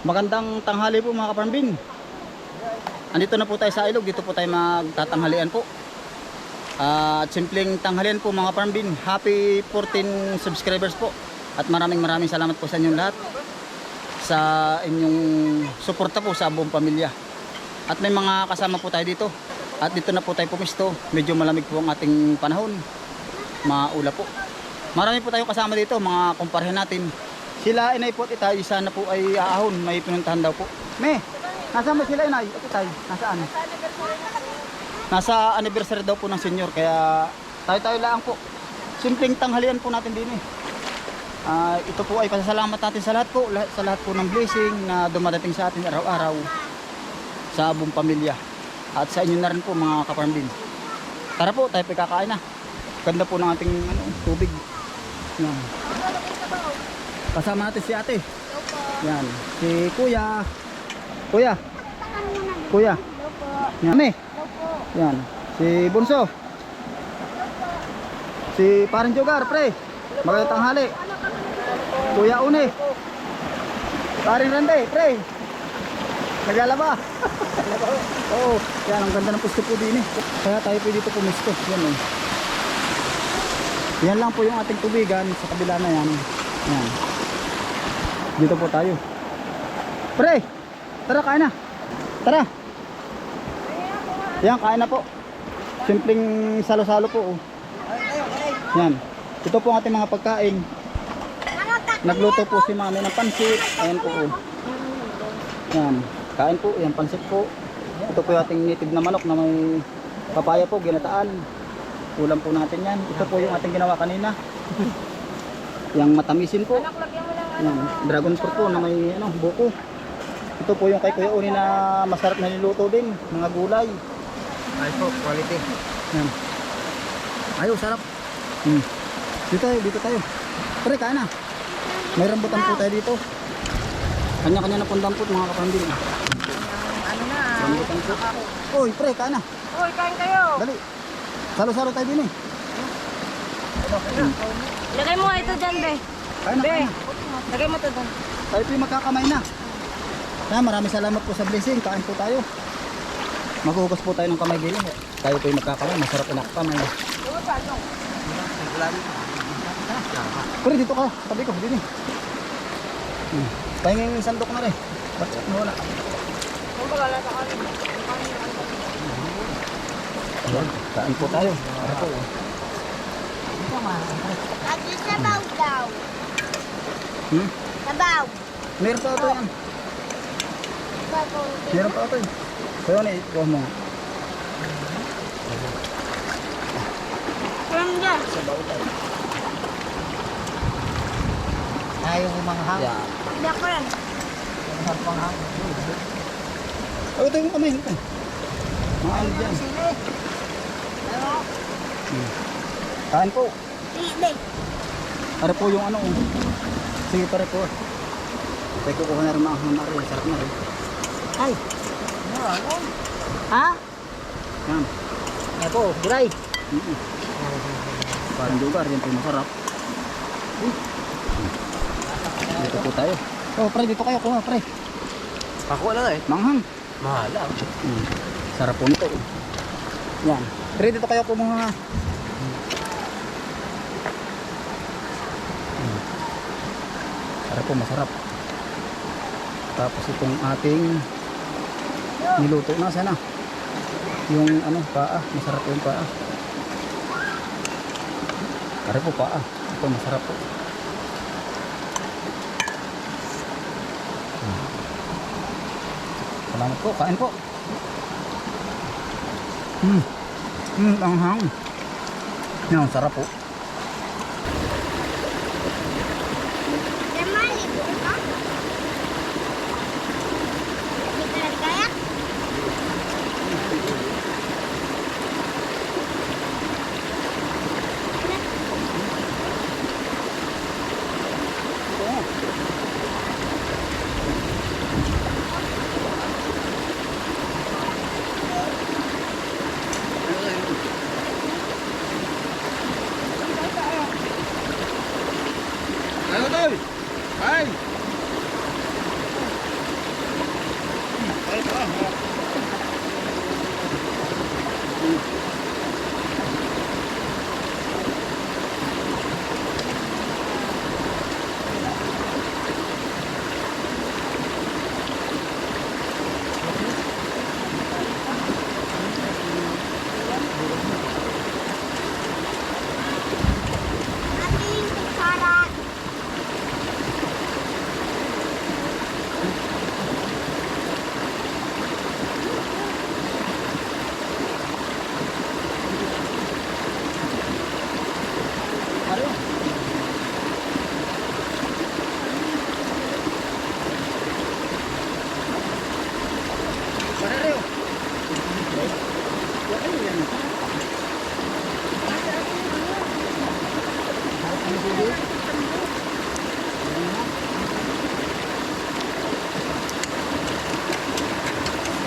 Magandang tanghali po mga kaparmbin. Andito na po tayo sa ilog, dito po tayo magtatanghalian po. At simpleng tanghalian po mga kaparmbin. Happy 14 subscribers po. At maraming maraming salamat po sa inyong lahat sa inyong suporta po sa buong pamilya. At may mga kasama po tayo dito. At dito na po tayo pumisto. Medyo malamig po ang ating panahon. Maula po. Marami po tayong kasama dito, mga kumparahin natin. Sila inay po at itay, sana po ay aahon, may pinuntahan daw po. Me, nasaan mo sila inay? At itay, nasaan? Nasa anniversary daw po ng senior, kaya tayo-tayo lang po. Simpleng tanghalian po natin din eh. Ah, ito po ay pasasalamat natin sa lahat po, sa lahat po ng blessing na dumadating sa atin araw-araw sa buong pamilya. At sa inyo na rin po mga kaparmbin. Tara po, tayo po kakain na. Ganda po ng ating ano, tubig. Yan. Kasama natin si ate. Yan. Si kuya. Kuya. Kuya. Yan. Kami. Yan. Si Bunso. Si Parang Jogar, pre. Magandang tanghali. Kuya Une. Paring Rande, pre. Naglalaba. Oo. Yan, ang ganda ng pusto po din eh. Kaya tayo po dito pumisto. Yan eh. Yan lang po yung ating tubigan sa kabila na yan. Yan. Dito po tayo. Pre, tara kain na. Tara. Yan, kain na po. Simpleng salo-salo po. Oh. Yan. Ito po ang ating mga pagkain. Nagluto po si mami ng pansit. Ayan po. Oh. Yan. Kain po. Yan, pansit po. Ito po yung ating native na manok na may papaya po, ginataan. Ulam po natin yan. Ito po yung ating ginawa kanina. Yang matamisin po. Yan. Dragon fruit po na may ano, buko. Ito po yung kay Kuya Uni na masarap na niluto din. Mga gulay. Ay po, quality. Yan. Ayaw, sarap. Hmm. Dito tayo, dito tayo. Pre, kain na. May rambutan po tayo dito. Kanya-kanya na pong dampot mga kapambin. Ano na? Rambutan po. Uy, pre, kain na. Uy, kain kayo. Dali. Salo-salo tayo din eh. Lagay mo ito dyan, be. Kain na, Be, kain na. lagay mo ito dyan. Tayo po yung magkakamay na. Na, maraming salamat po sa blessing. Kain po tayo. Maghugas po tayo ng kamay din. eh. Tayo po yung magkakamay. Masarap inak kamay. Pero dito ka. Tabi ko. Dito. Hmm. Pahingin yung sandok na rin. Ba't nawala? Kung baga, sa kanin. Ayan. Kain po tayo. Tara po. At yung sabaw daw. Hmm? Sabaw. Meron pa ito yan. Sabaw. Meron pa ito eh. Kaya na ikaw mo. From dyan. Ayaw umanghang. Yan. Hindi ako yan. Umanghang. Oh, ito yung kamay. Ano dyan. Sili. Hmm. Kain po. hindi. Para po yung ano. Sige pare po. Tayo kukuha na rin mga rin. Sarap na rin. Ay. Ha? Yan. Ay po, dry. Mm Parang lugar. Yan po yung masarap. Dito po tayo. Oh, pre, dito kayo. Kuha, pre. Ako lang eh. Manghang. Mahal lang. Hmm. Sarap po nito. Yan. Pre, dito kayo kumuha. Hmm. Sarap po, masarap. Tapos itong ating niluto na sana. Yung ano, paa. Masarap yung paa. Sarap po paa. Ito masarap po. Hmm. Salamat po, kain po. Hmm. Hmm, ang hang. Yan, sarap po. Tayo tol. Ay. Ay, pa. Ating kutsara.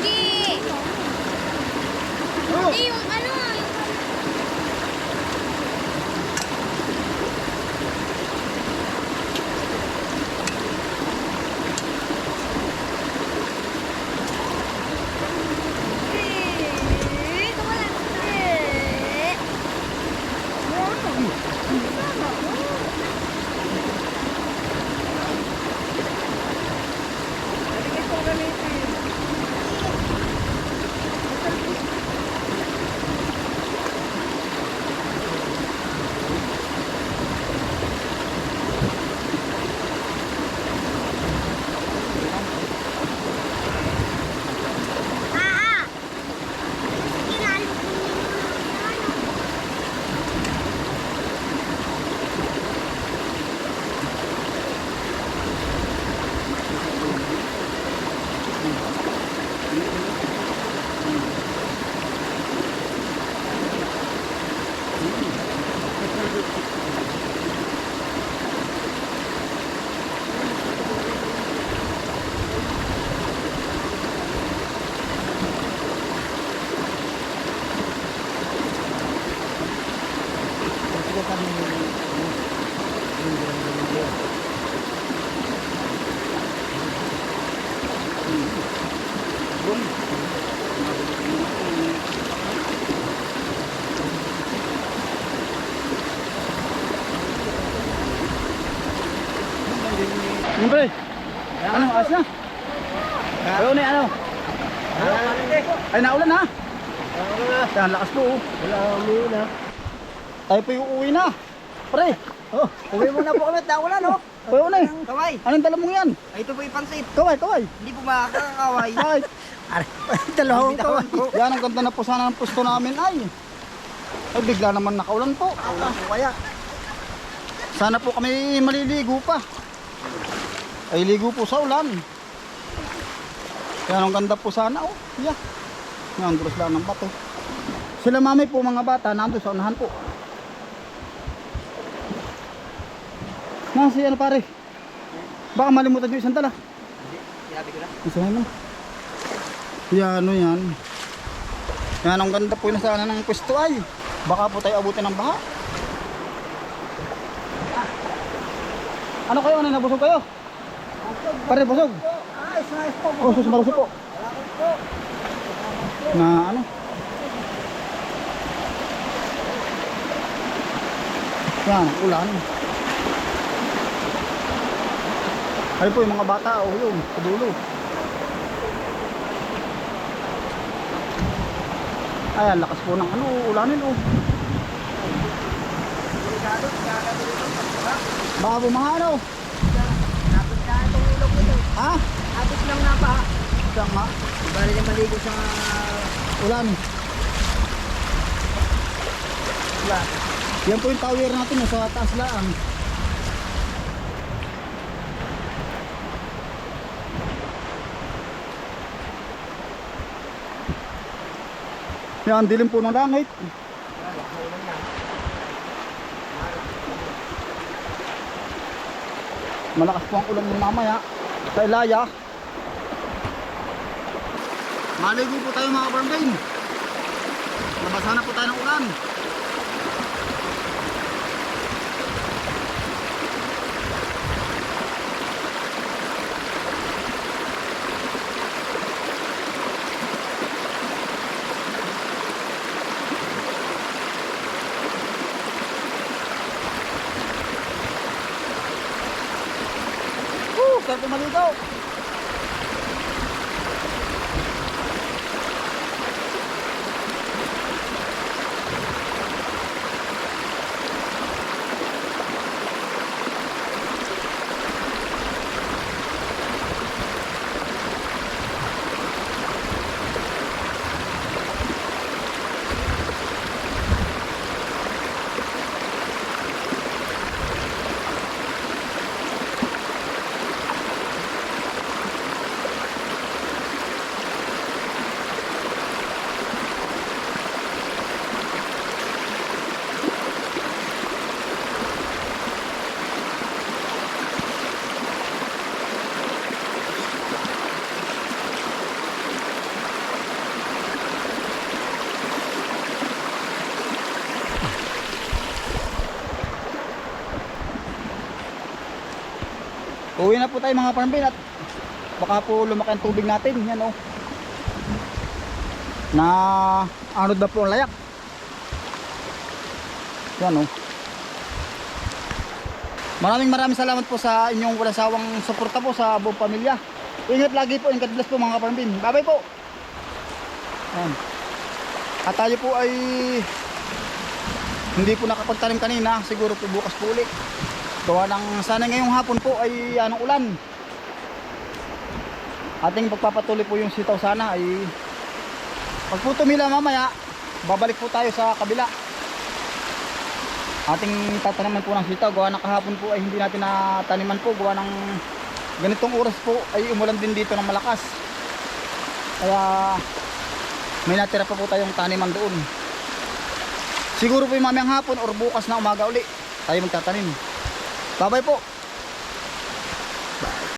Hindi. Hindi yung ano, yung Eh, wala. Eh. Ah, ah. Sige na, ano, ano. Siyempre. Ano, ayos na? Ayaw na ano? Ay, naulan na. Kaya ang lakas po. oh. Wala umuwi na. Tayo po yung uuwi na. Pre, Oh, uwi muna po kami. Tawala, no? tayo na eh. Kaway. Anong dala mong yan? Ay, ito po yung pansit. Kaway, kaway. Hindi po makakakaway. Bakit? Dalawang kaway. Yan ang ganda na po sana ng pusto namin ay. Ay bigla naman nakaulan po. Tawala po kaya. Sana po kami maliligo pa. Ay ligo po sa ulan. Yan ang ganda po sana oh. Yeah. Yan dulas lang ng bato. Sila mami po mga bata nandun sa unahan po. Nasi ano pare? Baka malimutan yung isang dala. Sinabi ko na. Isahin mo. Yan, ano yan. Yan, ang ganda po na sana ng pwesto ay. Baka po tayo abutin ng baha. Ano kayo? Ano, nabusog kayo? Pare, busog. Ayos, ayos po. Oh, sus, malusog. Na ano? Yan, ulan. Ay po yung mga bata, oh yun, sa. Ay, ang lakas po ng ano, ulanin oh. Baka po mga ano. Tapos na itong ilog nito. Ha? Tapos lang na pa. Siya nga, Bali na maligo sa... ulan. Wala. Yan po yung tower natin, sa taas lang. Yan, dilim po ng langit. Malakas po ang ulan ng mamaya. Sa Ilaya. Maligo po tayo mga barangay. Nabasa na po tayo ng ulan. Masarap po maligo. Uwi na po tayo mga farm at baka po lumaki ang tubig natin. Yan oh. Na ano na po ang layak. Yan oh. Maraming maraming salamat po sa inyong walang sawang suporta po sa buong pamilya. Ingat lagi po, ingat bless po mga farm bin. Bye bye po. Yan. At tayo po ay hindi po nakapagtanim kanina, siguro po bukas po ulit. Gawa ng sana ngayong hapon po ay anong ulan. Ating pagpapatuloy po yung sitaw sana ay pag po tumila mamaya, babalik po tayo sa kabila. Ating tataniman po ng sitaw, gawa ng kahapon po ay hindi natin nataniman po, gawa ng ganitong oras po ay umulan din dito ng malakas. Kaya may natira pa po tayong taniman doon. Siguro po yung mamayang hapon or bukas na umaga uli tayo magtatanim. Bye-bye po.